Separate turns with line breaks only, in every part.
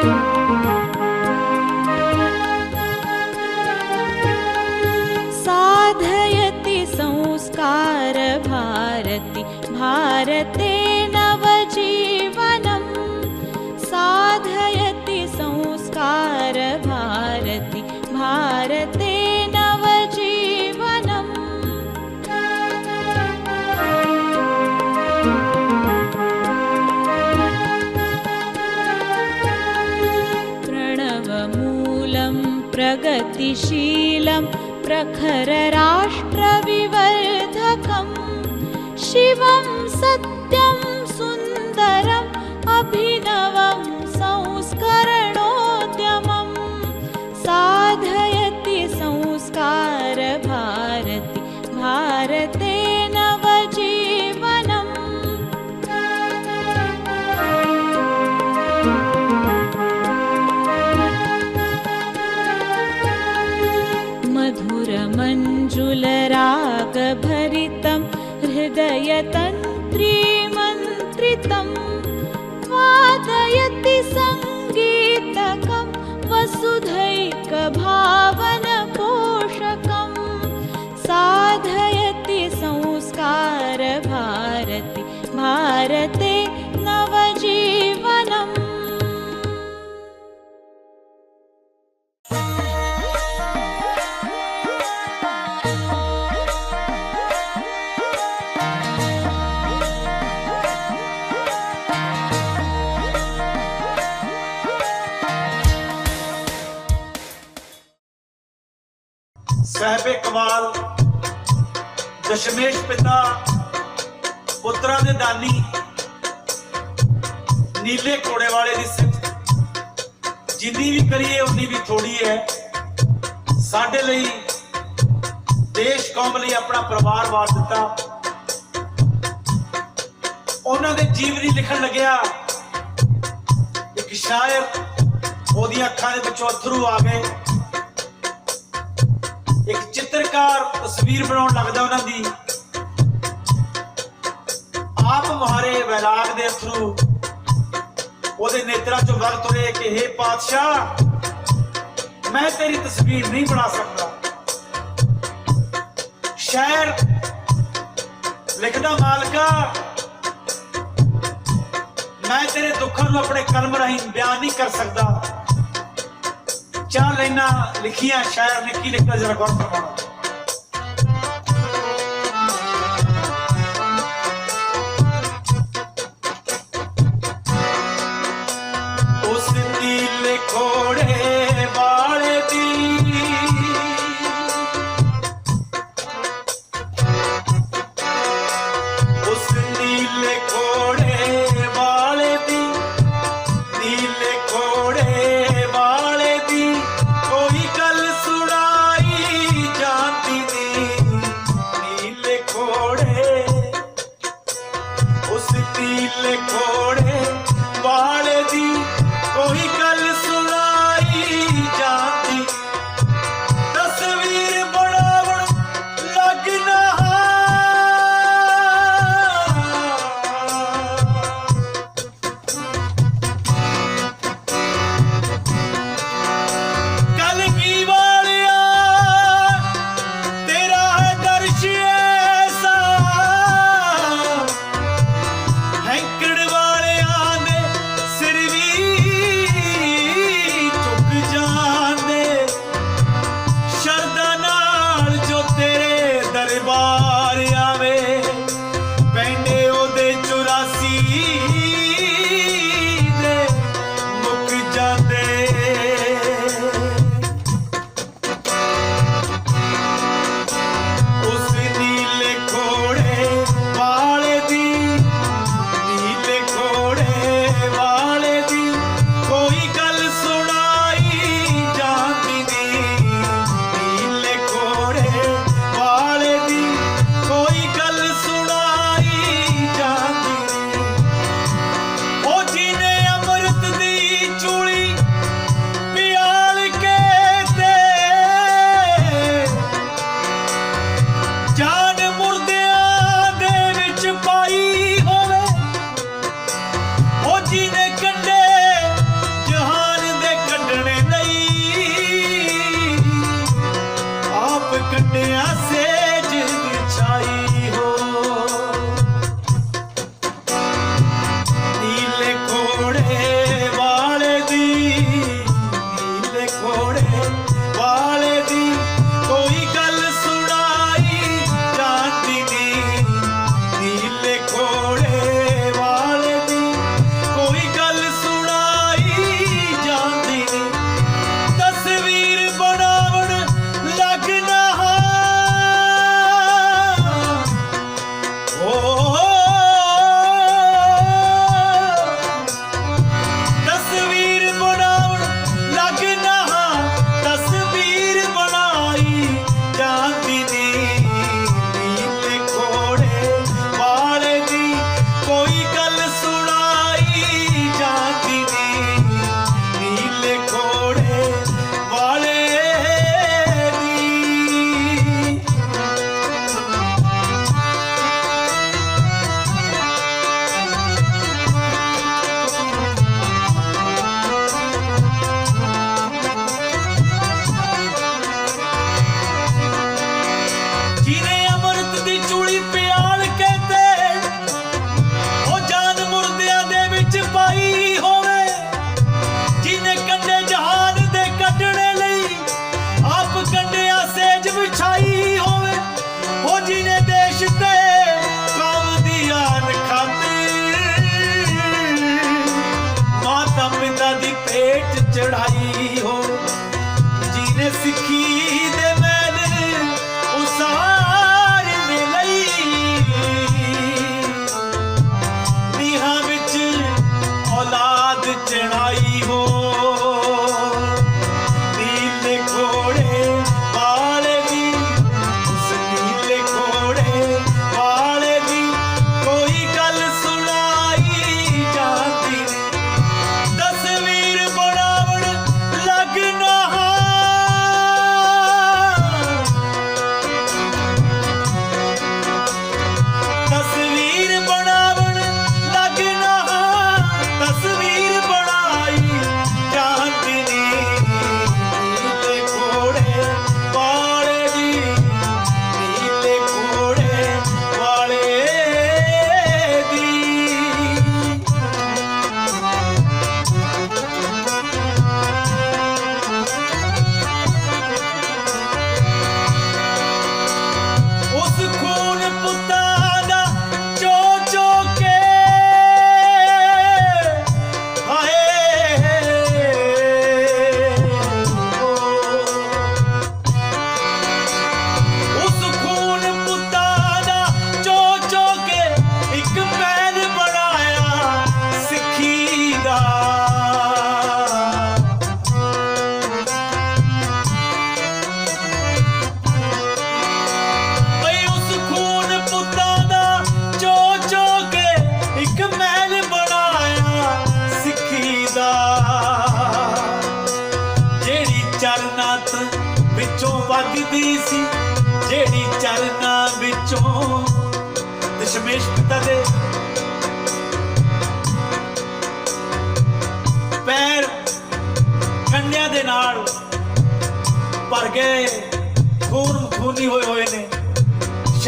Thank you. प्रखरराष्ट्रविवर्धकम् हृदयतन्त्रीमन्त्रितं वादयति सङ्गीतकं वसुधैकभावनपोषकं साधयति संस्कार भारति
ਸਾਹਿਬੇ ਕਮਾਲ, ਦਸ਼ਮੇਸ਼ ਪਿਤਾ, ਪੁੱਤਰਾਂ ਦੇ ਦਾਨੀ, ਨੀਲੇ ਘੋੜੇ ਵਾਲੇ ਦੀ ਸਿਫਤ। ਜਿੰਨੀ ਵੀ ਕਰੀਏ, ਉਨੀ ਵੀ ਥੋੜੀ ਹੈ। ਸਾਡੇ ਲਈ ਦੇਸ਼ ਕੌਮ ਲਈ ਆਪਣਾ ਪਰਿਵਾਰ ਵਾਰ ਦਿੱਤਾ। ਉਹਨਾਂ ਦੇ ਜੀਵਨੀ ਲਿਖਣ ਲੱਗਿਆ। ਇੱਕ ਸ਼ਾਇਰ ਉਹਦੀਆਂ ਅੱਖਾਂ ਦੇ ਵਿੱਚੋਂ ਅਥਰੂ ਆ ਗਏ। ਚਿੱਤਰਕਾਰ ਤਸਵੀਰ ਬਣਾਉਣ ਲੱਗਦਾ ਉਹਨਾਂ ਦੀ। ਆਪ ਮੁਹਾਰੇ ਵੈਰਾਗ ਦੇ ਥਰੂ ਉਹਦੇ ਨੇਤਰਾਂ ਚੋਂ ਵਗ ਤੁਰੇ ਕਿ हे ਪਾਤਸ਼ਾਹ, ਮੈਂ ਤੇਰੀ ਤਸਵੀਰ ਨਹੀਂ ਬਣਾ ਸਕਦਾ। ਸ਼ਾਇਰ ਲਿਖਦਾ ਮਾਲਕਾ, ਮੈਂ ਤੇਰੇ ਦੁੱਖਾਂ ਨੂੰ ਆਪਣੇ ਕਲਮ ਰਾਹੀਂ ਬਿਆਨ ਨਹੀਂ ਕਰ ਸਕਦਾ। ਚਾਹ ਲੈਣਾ ਲਿਖੀਆਂ ਸ਼ਾਇਰ ਨੇ ਕੀ ਲਿਖਿਆ ਜਰਾ ਗੌਰ ਕਰਵਾਉਣਾ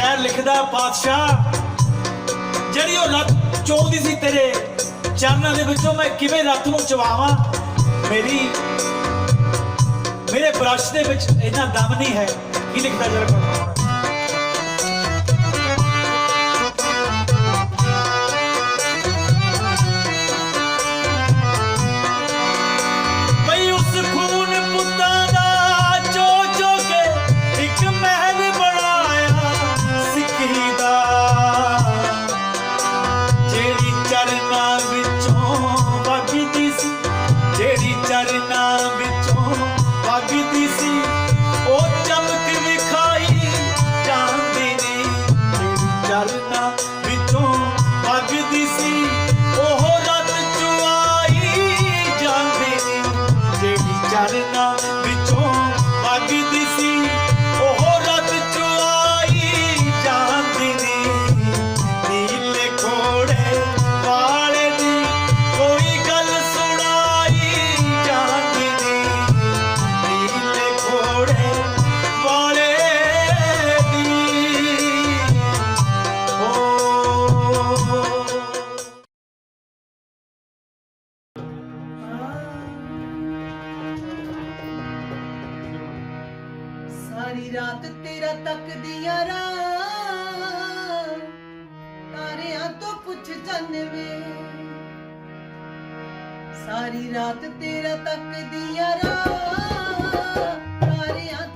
ਸ਼ਾਇਰ ਲਿਖਦਾ ਪਾਤਸ਼ਾਹ। ਜਿਹੜੀ ਉਹ ਲੱਤ ਚੋਂਦੀ ਸੀ ਤੇਰੇ ਚਰਨਾਂ ਦੇ ਵਿੱਚੋਂ, ਮੈਂ ਕਿਵੇਂ ਰੱਤ ਨੂੰ ਚਵਾਵਾਂ? ਮੇਰੀ, ਮੇਰੇ ਬ੍ਰਸ਼ ਦੇ ਵਿੱਚ ਇੰਨਾ ਦਮ ਨਹੀਂ ਹੈ। ਕੀ ਲਿਖਦਾ ਜਰਾ
see. ਸਾਥ ਤੇਰਾ ਤੱਕਦੀ ਯਾਰਾ ਮਾਰਿਆ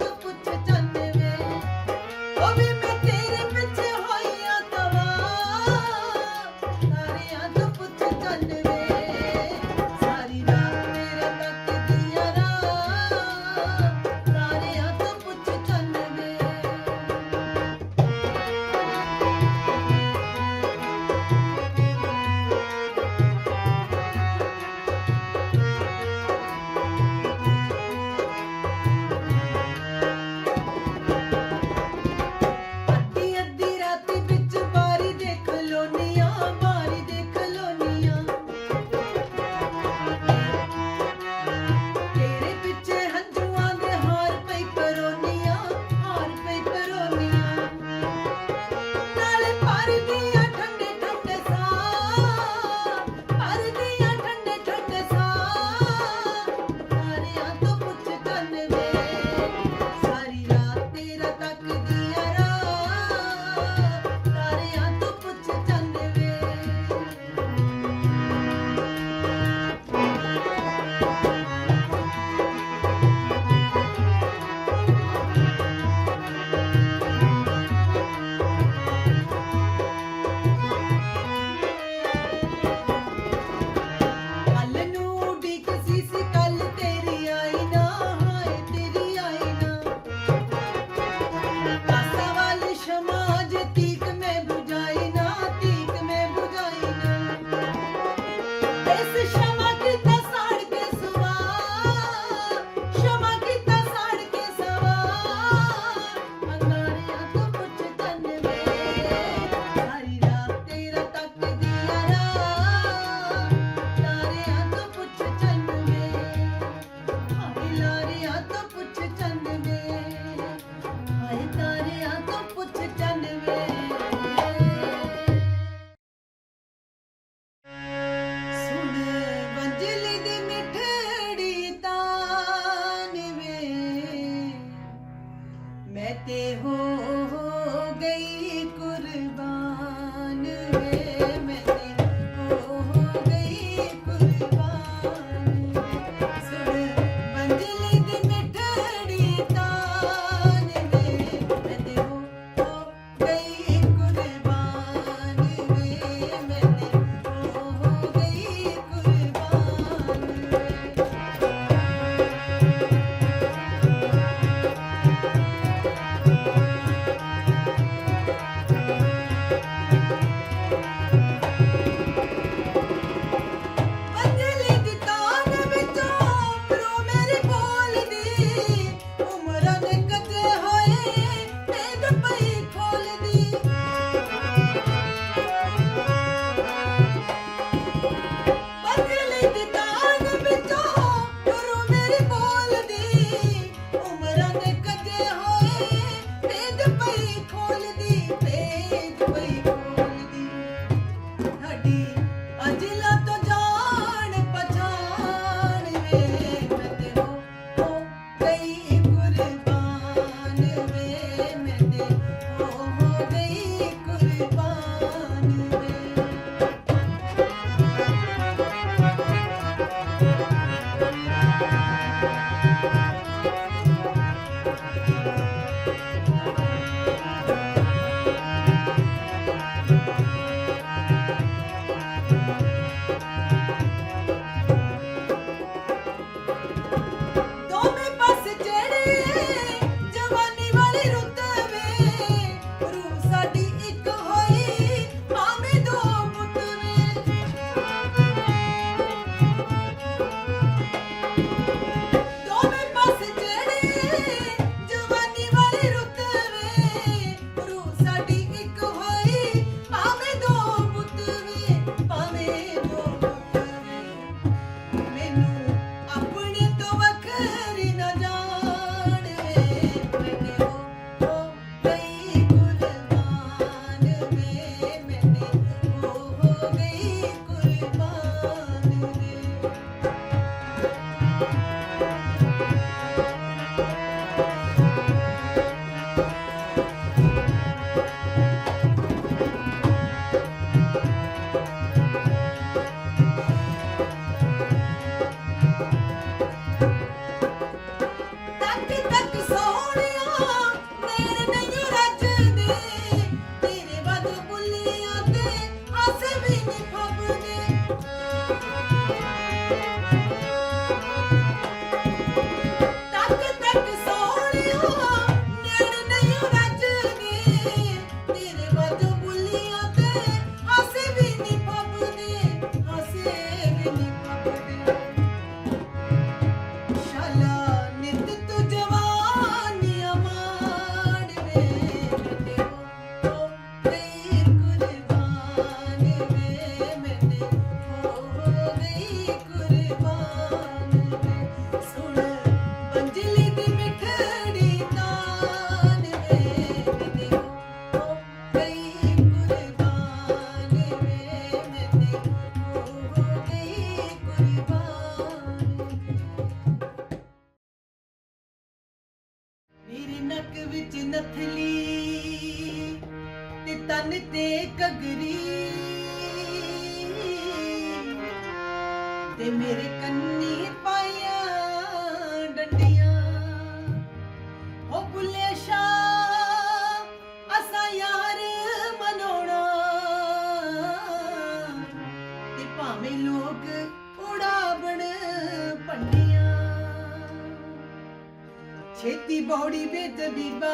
ਛੇਤੀ ਬੋੜੀ ਵਿੱਚ ਬੀਬਾ,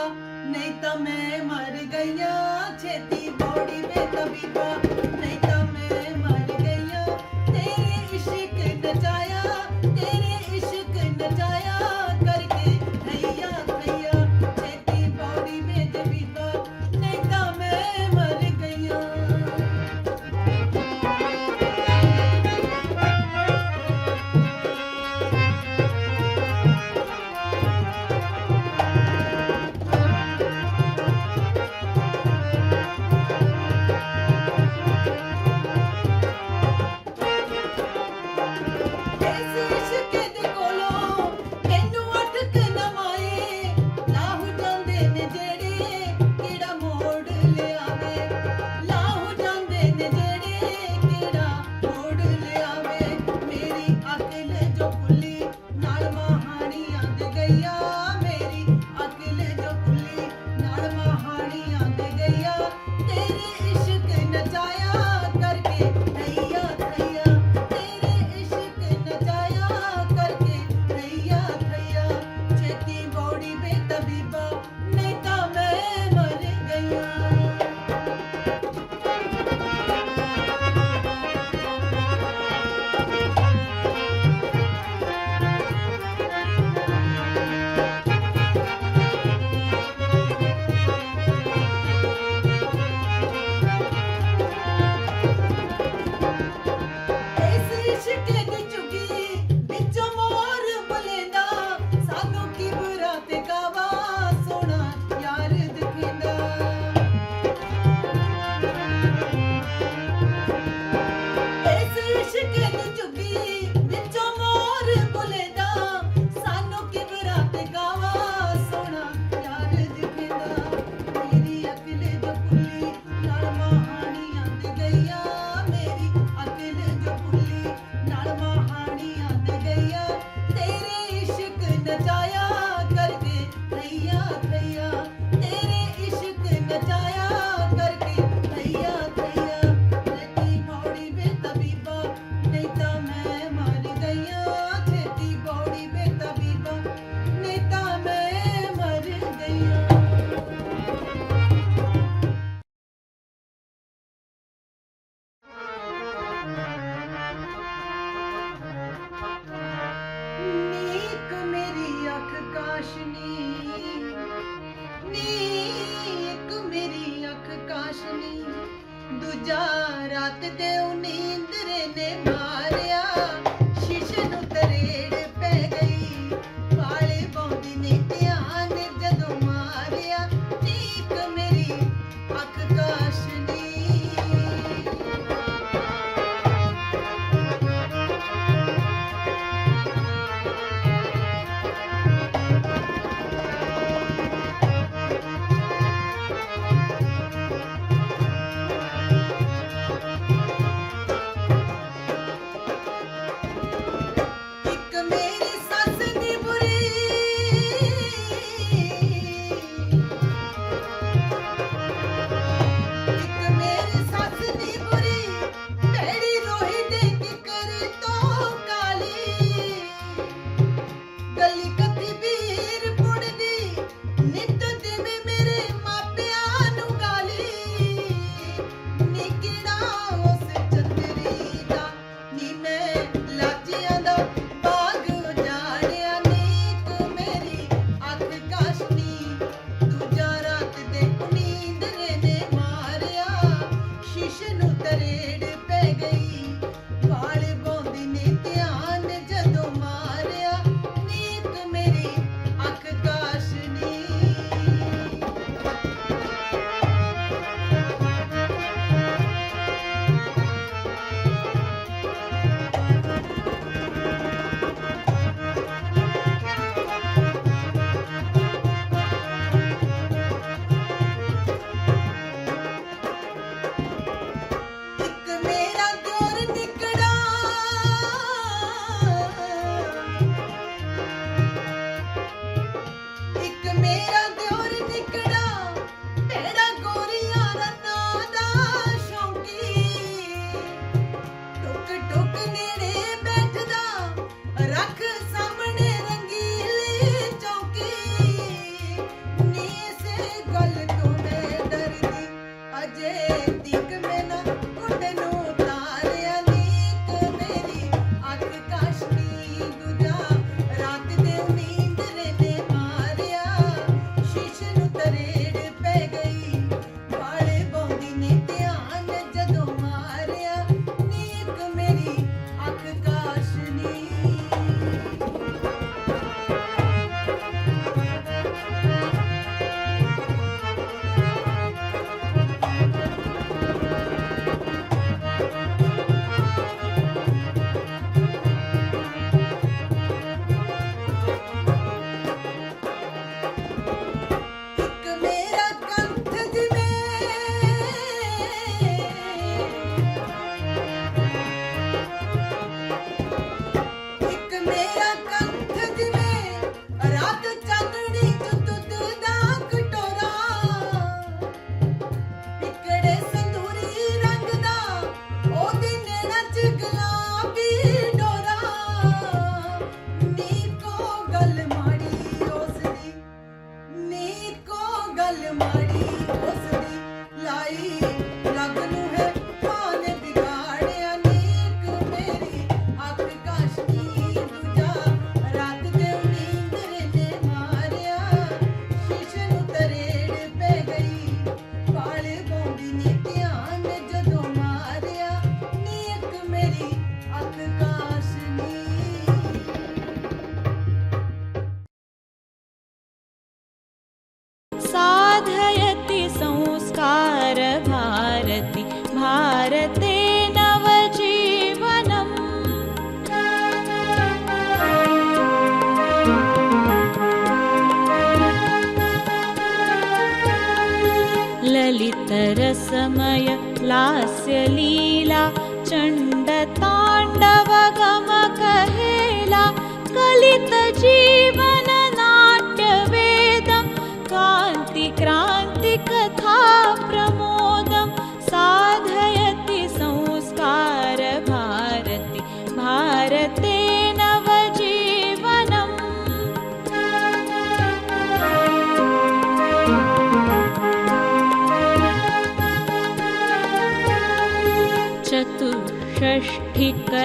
ਨਹੀਂ ਤਾਂ ਮੈਂ ਮਰ ਗਈਆਂ। ਛੇਤੀ ਬੋੜੀ ਵਿੱਚ ਬੀਬਾ, ਨਹੀਂ ਤਾਂ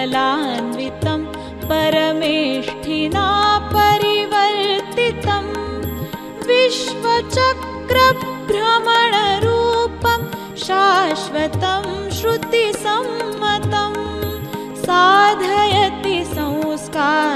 चतुष्षष्ठिकलान्वितं परमेष्ठिना परिवर्तितं विश्वचक्रभ्रमणरूपं शाश्वतं श्रुतिसम्मतं साधयति संस्कार